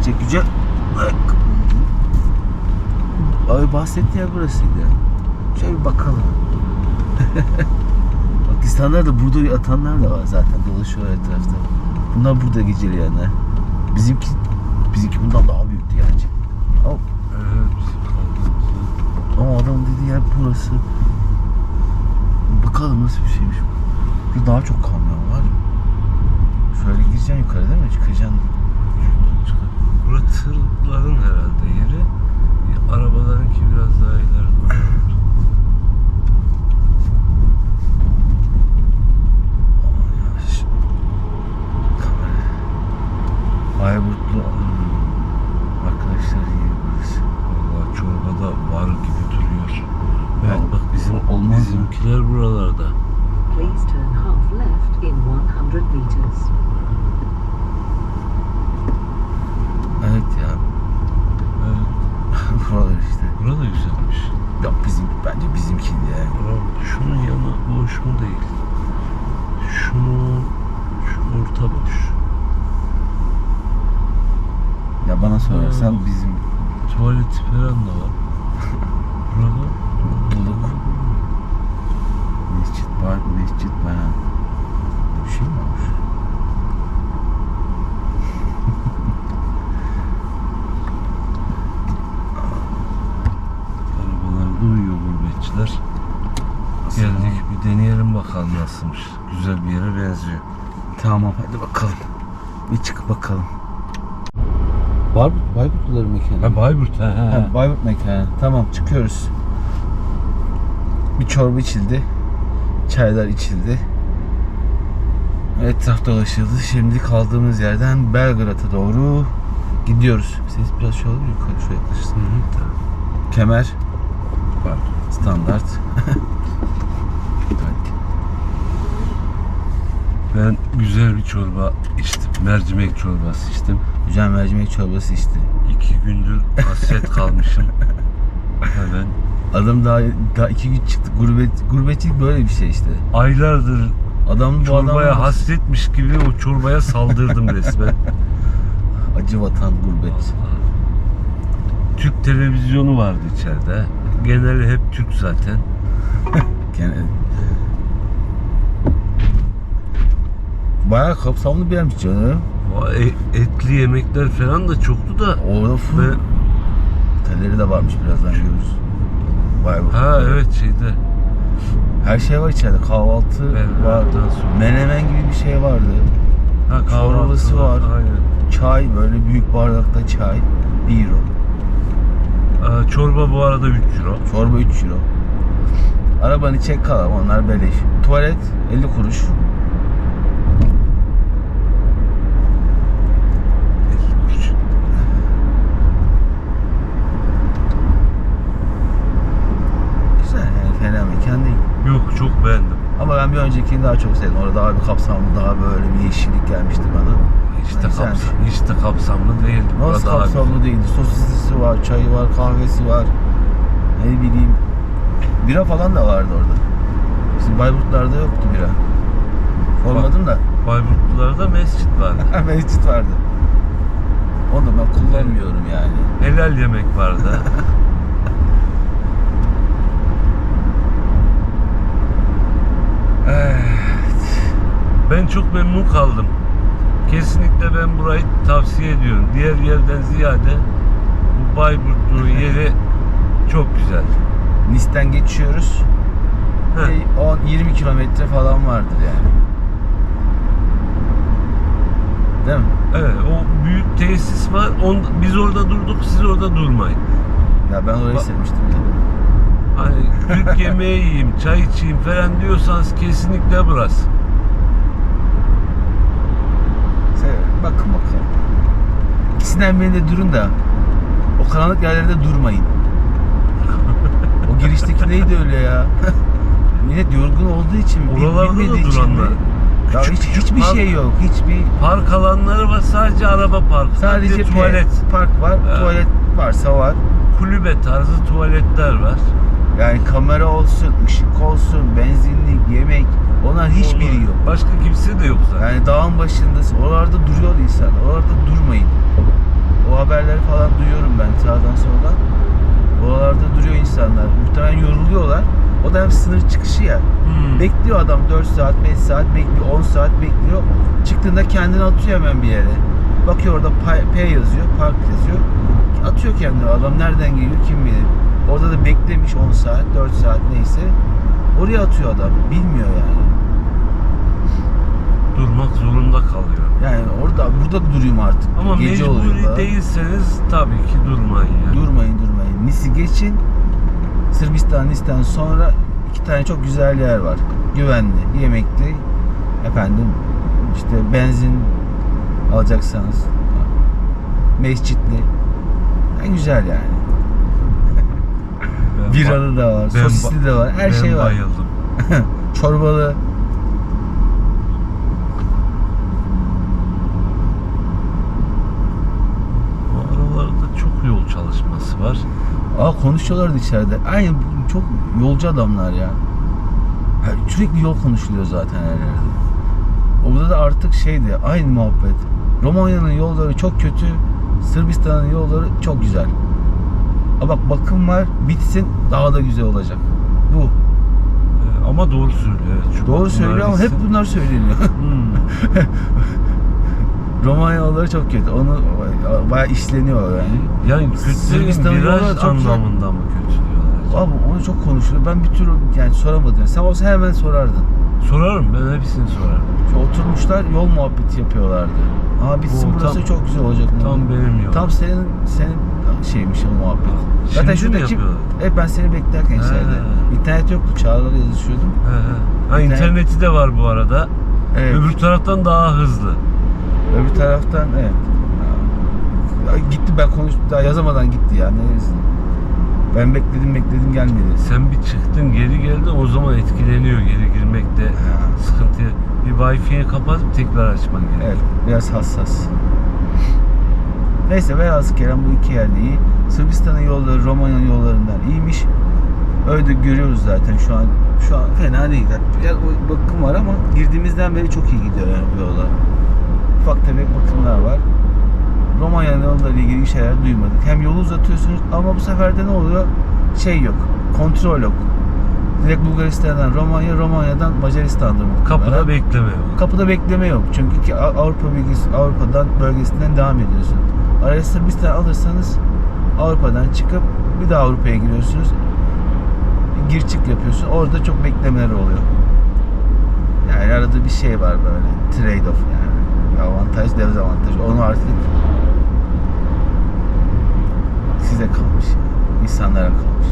içecek güzel. Bak. Abi bahsettiği yer burasıydı. Şöyle bir bakalım. Pakistanlar da burada atanlar da var zaten dolaşıyor etrafta. Bunlar burada geceleyenler. Bizimki bizimki bundan daha büyüktü gerçi. Ama, Evet, ama adam dediği yer burası. Bakalım nasıl bir şeymiş. Burada daha çok kamyon var. Şöyle gireceksin yukarı değil mi? Çıkacaksın. Şuradan çıkar. Bura tırların herhalde yeri. Arabalarınki biraz daha ileride. olabilir. Aman yavaş. Kamera. Bayburtlu hmm, arkadaşlar iyi burası. Vallahi çorbada var gibi duruyor. Evet Ya, bak bizim olmaz mı? bizimkiler buralarda. Please turn half left in 100 meters. Evet ya. Evet, Buralar işte. burada güzelmiş. Ya bizim bence bizimkiydi yani. Ama şunun yanı boş mu değil? Şunu şu orta boş. Ya bana sorarsan Hmm. bizim Tuvalet falan da var. Burada mutluluk. Mescit var, mescit var. Bir şey mi olmuş? arabalarda uyuyor gurbetçiler. Geldik bir deneyelim bakalım nasılmış. Güzel bir yere benziyor. Tamam hadi bakalım. Bir çık bakalım. Bayburt, Bayburtluların mekanı. Ha Bayburt ha. Ha, Bayburt mekanı. Tamam çıkıyoruz. Bir çorba içildi. Çaylar içildi. Etraf dolaşıldı. Şimdi kaldığımız yerden Belgrad'a doğru gidiyoruz. Ses biraz şey olur? Yukarı şöyle yaklaşırsın. Kemer. Var. Standart. Ben güzel bir çorba içtim. Mercimek çorbası içtim. Güzel mercimek çorbası işte. İki gündür hasret kalmışım. Hemen Adam daha daha iki gün çıktı. Gurbet gurbetçilik böyle bir şey işte. aylardır Adam bu çorbaya hasretmiş gibi o çorbaya saldırdım resmen. acı vatan gurbet. Türk televizyonu vardı içeride. Geneli hep Türk zaten. Gene Bayağı kapsamlı bir yermiş canım. E- etli yemekler falan da çoktu da. Orada full Ve otelleri de varmış birazdan görürüz. Vay be. ha evet şeyde Her şey var içeride. Kahvaltı Ben- var. Menemen gibi bir şey vardı. ha Çorbası var. Aynen. Çay böyle büyük bardakta çay. 1 euro. Aa, çorba bu arada 3 euro. Çorba 3 euro. Arabanı çek kal onlar beleş. Tuvalet 50 kuruş. 50 kuruş. Güzel yani fena mekan değil. Yok çok beğendim. Ama ben bir öncekini daha çok sevdim. Orada daha bir kapsamlı, daha böyle bir yeşillik gelmişti bana. De, Güzel. kapsam, hiç de kapsamlı değildi. Nasıl Burada kapsamlı değildi? Sosislisi var, çayı var, kahvesi var. Ne bileyim. Bira falan da vardı orada. Bizim Bayburtlarda yoktu bira. Sormadım da. Bayburtlularda mescit vardı. Mescit vardı. Onu ben kullanmıyorum yani. Helal yemek vardı. Evet. Ben çok memnun kaldım. Kesinlikle ben burayı tavsiye ediyorum. Diğer yerden ziyade bu Bayburtlu'nun yeri çok güzel. Nice'den geçiyoruz. Heh. Bir 10-20 kilometre falan vardır yani. Değil mi? Evet, o büyük tesis var. On, biz orada durduk, siz orada durmayın. Ya ben orayı sevmiştim ya. Hani Türk yemeği yiyeyim, çay içeyim falan diyorsanız kesinlikle burası. Severim. Bakın bakalım. İkisinden birinde durun da o karanlık yerlerde durmayın. o girişteki neydi öyle ya? Millet yorgun olduğu için Oralarda da bilmediği için duranlar. mi? Ya Küçük hiç, küçük hiçbir park- şey yok. Hiçbir Park alanları var, sadece araba parkı. sadece Bir tuvalet park var. Ha. Tuvalet varsa var. Kulübe tarzı tuvaletler var. Yani kamera olsun, ışık olsun, benzinlik, yemek. İnsanlar hiçbiri yok. Başka kimse de yok zaten. Yani dağın başındasın. Oralarda duruyor insanlar. Oralarda durmayın. O haberleri falan duyuyorum ben sağdan soldan. Oralarda duruyor insanlar. Muhtemelen yoruluyorlar. O da hem sınır çıkışı ya. Hmm. Bekliyor adam 4 saat, 5 saat bekliyor, 10 saat bekliyor. Çıktığında kendini atıyor hemen bir yere. Bakıyor orada P yazıyor, park yazıyor. Atıyor kendini adam nereden geliyor kim bilir. Orada da beklemiş 10 saat, 4 saat neyse. Oraya atıyor adam. Bilmiyor yani. Durmak zorunda kalıyor. Yani orada burada durayım artık. Ama Gece oluyor mecburi falan. değilseniz tabii ki durmayın yani. Durmayın durmayın. Nis'i geçin. Sırbistan Nis'ten sonra iki tane çok güzel yer var. Güvenli, yemekli. Efendim işte benzin alacaksanız mescitli. En güzel yani. Biralı da var, ben sosisli de var. Her şey var. bayıldım. Çorbalı. Bu aralarda çok yol çalışması var. Aa konuşuyorlardı içeride. Aynı çok yolcu adamlar ya. Ya Sürekli yol konuşuluyor zaten her yerde. Orada da artık şeydi aynı muhabbet. Romanya'nın yolları çok kötü. Sırbistan'ın yolları çok güzel. Ama bak bakım var bitsin daha da güzel olacak. Bu. Ee, ama doğru söylüyor. Şu Doğru söylüyor ama hep bunlar söyleniyor. Hmm. Romanya yolları çok kötü. Onu bayağı işleniyor yani. Yani Sırbistan'ın viraj anlamında mı kötü diyorlar? Abi onu çok konuşuluyor. Ben bir türlü yani soramadım. Sen olsa hemen sorardın. Sorarım ben hepsini sorarım. Şu oturmuşlar yol muhabbeti yapıyorlardı. Aa bitsin Oo, burası tam- çok güzel olacak. Tam benim yolum. Tam senin senin şeymiş o muhabbet. Şimdi Zaten şuradaki yapıyorlar? evet ben seni beklerken içeride. İnternet yoktu. Çağrı'da yazışıyordum. He. Ha, İnternet- interneti de var bu arada. Evet. Öbür taraftan daha hızlı. Öbür taraftan evet. Ya, gitti ben konuştum daha yazamadan gitti ya. Neresi? Ben bekledim bekledim gelmedi. Sen bir çıktın geri geldin o zaman etkileniyor geri girmekte Ha. sıkıntı. Bir Wi-Fi'yi kapatıp tekrar açman gerekiyor. Evet, biraz hassas. Neyse velhasıl kelam bu iki yerde iyi. Sırbistan'ın yolları Romanya'nın yollarından iyiymiş. Öyle de görüyoruz zaten şu an. Şu an fena değil. Biraz bakım var ama girdiğimizden beri çok iyi gidiyor yani bu yollar. Ufak tefek bakımlar var. Romanya'nın yollarıyla ilgili şeyler duymadık. Hem yolu uzatıyorsunuz ama bu sefer de ne oluyor? Şey yok. Kontrol yok. Direkt Bulgaristan'dan Romanya, Romanya'dan Macaristan'da muhtemelen. Kapıda bekleme yok. Kapıda bekleme yok. Çünkü ki Av- Avrupa bölgesi, Avrupa'dan bölgesinden devam ediyorsun. Araya Sırbistan alırsanız Avrupa'dan çıkıp bir daha Avrupa'ya giriyorsunuz. Gir çık yapıyorsun. Orada çok beklemeler oluyor. Yani arada bir şey var böyle trade off yani. Avantaj, dezavantaj. Onu artık size kalmış. yani. insanlara kalmış.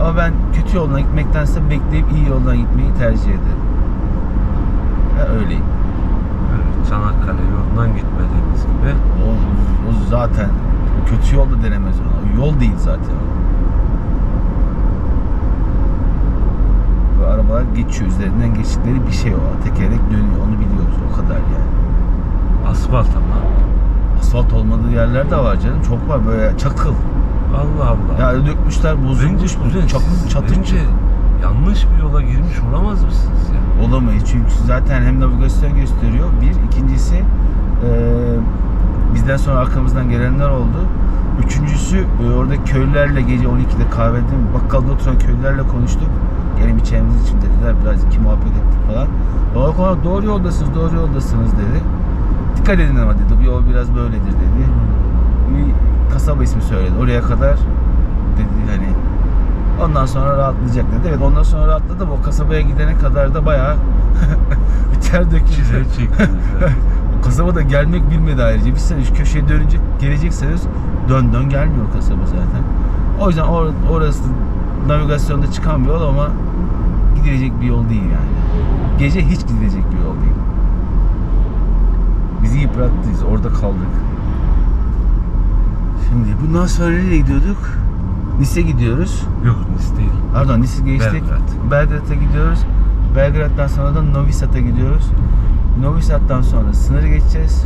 Ama ben kötü yoldan gitmektense bekleyip iyi yoldan gitmeyi tercih ederim. Ben öyleyim. Evet, Çanakkale yolundan gitmediğimiz gibi. O, o zaten kötü yol da denemez ona. O yol değil zaten. Bu arabalar geçiyor üzerinden geçtikleri bir şey o. Tekerlek dönüyor onu biliyoruz o kadar yani. Asfalt ama. Asfalt olmadığı yerler de var canım. Çok var böyle çakıl. Allah Allah. Ya dökmüşler bozulmuş bu. Çakıl çatır bence. Yanlış bir yola girmiş olamaz mısınız ya? Olamayız çünkü zaten hem navigasyon gösteriyor. Bir, ikincisi eee, bizden sonra arkamızdan gelenler oldu. Üçüncüsü e, orada köylülerle gece 12'de kahvede bakkalda oturan köylülerle konuştuk. Gelin içeceğimiz için dediler. Biraz iki muhabbet ettik falan. O konu doğru yoldasınız, doğru yoldasınız dedi. Dikkat edin ama dedi. Bu yol biraz böyledir dedi. Bir kasaba ismi söyledi. Oraya kadar dedi hani ondan sonra rahatlayacak dedi. Evet ondan sonra rahatladı ama o kasabaya gidene kadar da bayağı bir ter döküldü. O kasaba da gelmek bilmedi ayrıca. Bir sene şu köşeye dönünce gelecekseniz dön dön gelmiyor kasaba zaten. O yüzden or- orası navigasyonda çıkan bir yol ama gidilecek bir yol değil yani. Gece hiç gidilecek bir yol değil. Bizi yıprattıyız. Orada kaldık. Şimdi bundan sonra nereye gidiyorduk? Nice gidiyoruz. Yok Nice değil. Pardon Nice geçtik. Belgrad. Belgrad'a gidiyoruz. Belgrad'dan sonra da Novi Sad'a gidiyoruz. Novi Sad'dan sonra sınırı geçeceğiz.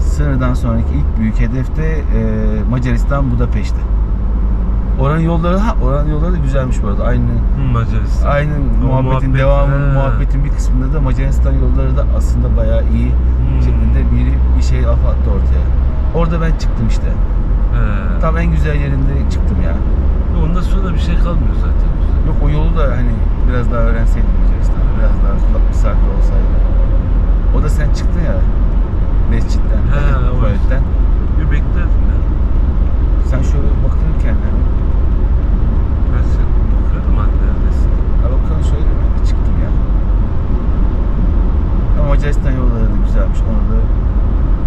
Sınırdan sonraki ilk büyük hedefte e, Macaristan Budapeşte. Oranın yolları ha oranın yolları da güzelmiş bu arada. Aynı Hı, Macaristan. aynı O muhabbetin muhabbet, devamı he. muhabbetin bir kısmında da Macaristan yolları da aslında bayağı iyi Hmm. şeklinde biri bir şey laf attı ortaya. Orada ben çıktım işte. He. Tam en güzel yerinde çıktım ya. Ondan sonra bir şey kalmıyor zaten. Yok o yolu da hani biraz daha öğrenseydim Macaristan'ı. Biraz daha kulak misafir olsaydım. O da sen çıktın ya. Mescitten, He, o tuvaletten. Bir beklerdim ya. Sen şöyle bakın kendine. Ben sen bakıyorum hani neredesin. Ha bakalım şöyle ben de çıktım ya. Ama Macaristan yolları da güzelmiş. Onu da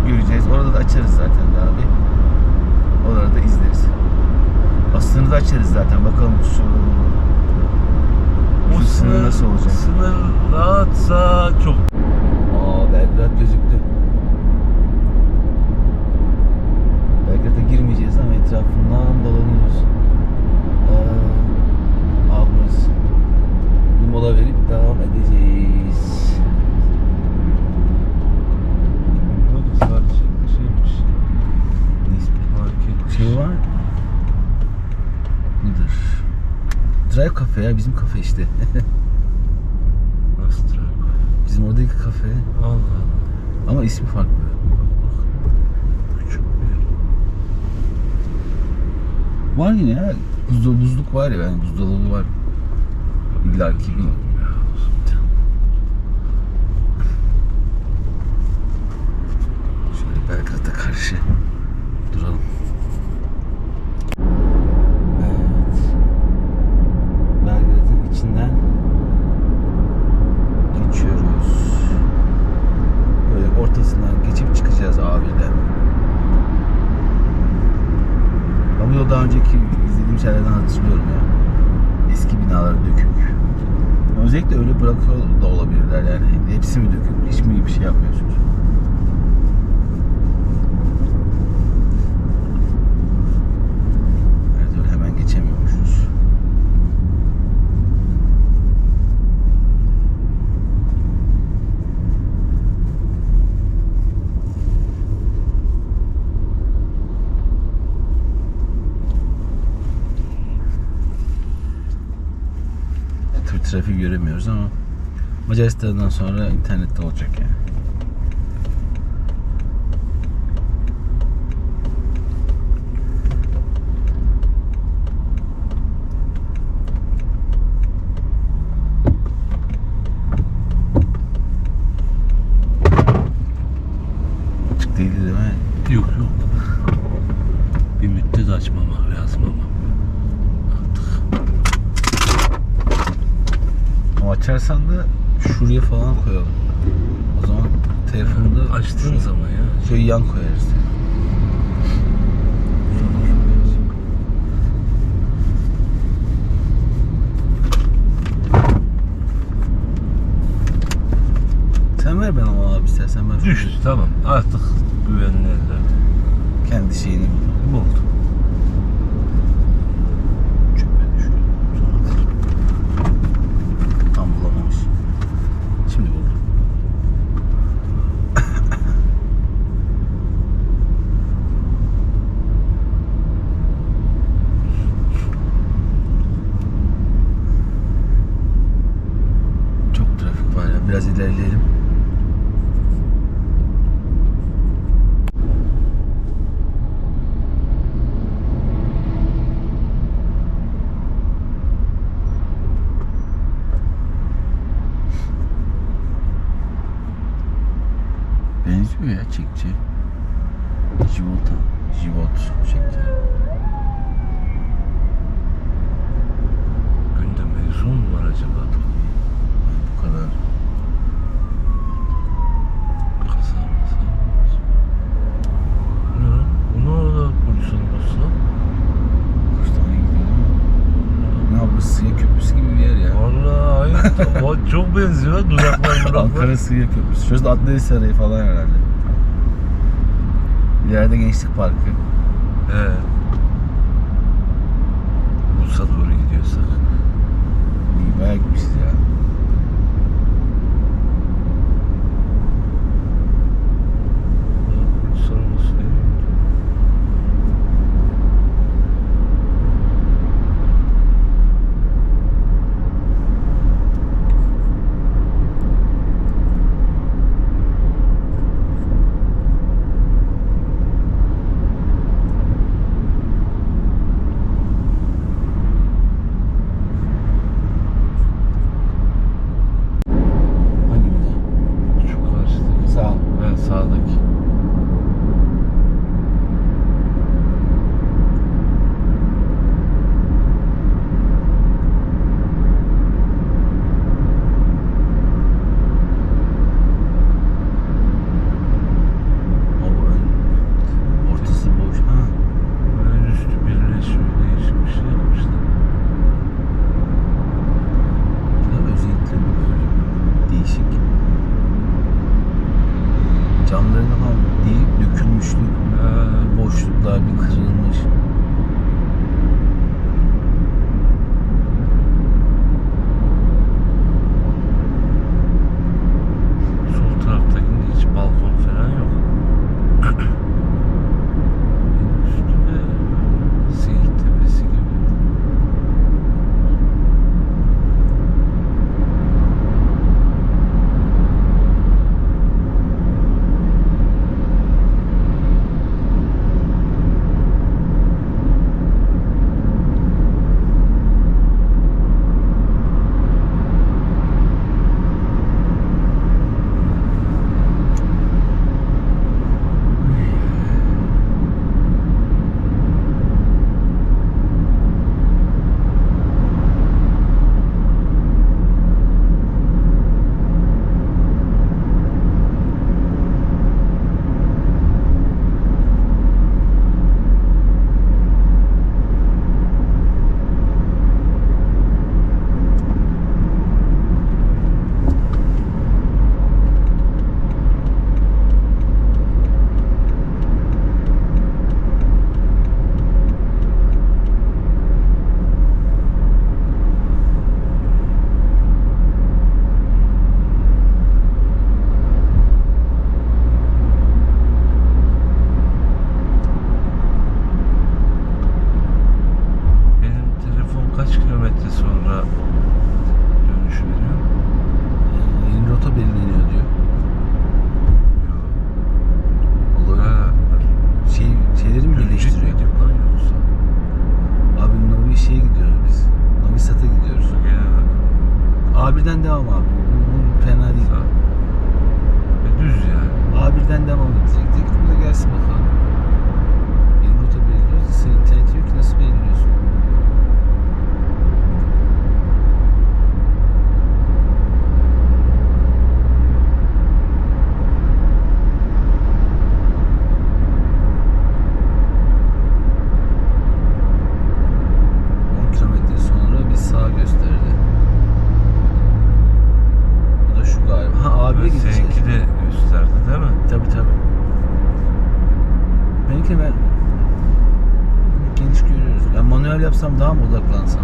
göreceğiz. Orada da açarız zaten daha bir. Oraları da izleriz. Aslını da açarız zaten. Bakalım şu, şu sınır nasıl olacak? Sınır rahatsa çok. Aa Belgrad gözüktü. Belgrad'a girmeyeceğiz ama etrafından dolanıyoruz. Aa, aa burası. Bir mola verip devam edeceğiz. Bu sadece şeymiş. Neyse. Market. Şey var. Nedir? Cafe ya bizim kafe işte. Nasıl bizim oradaki kafe. Allah Allah. Ama ismi farklı. Var yine ya. Buzlu, buzluk var ya yani buzdolabı var. İlla ki bir Belgrad'a karşı Yapmıyorsunuz? Evet hemen geçemiyormuşuz. Trafiği göremiyoruz ama Macaristan'dan sonra internette olacak yani. Açık değildi değil mi? Yok yok. Bir müddet açmamak lazım ama. Ama açarsan da şuraya falan koyalım. O zaman telefonda Açtığın zaman ya. şöyle yan koyarız. Sen ver abi istersen ben Düştü tamam. Artık güvenli eller. kendi şeyini bul. Buldu. Çöpe düşüyor. Tam bulamamış. Şimdi buldum. Çok trafik var ya. Biraz ilerleyelim. Çekçe. Jivota. Jivot çekçe. Günde mezun mu var acaba? Bu kadar. Vallahi hayır. çok benziyor lan dudaklar dudaklar. Ankara Sığya Köprüsü. Şurası da Adliye Sarayı falan herhalde. İleride Gençlik Parkı. He. sağlık. A1'den devam abi. Bu fena değil. Sağ. E, düz yani. A1'den devam edecektik. Bu da gelsin bakalım. Ben geniş görüyoruz. Ben manuel yapsam daha mı odaklansam?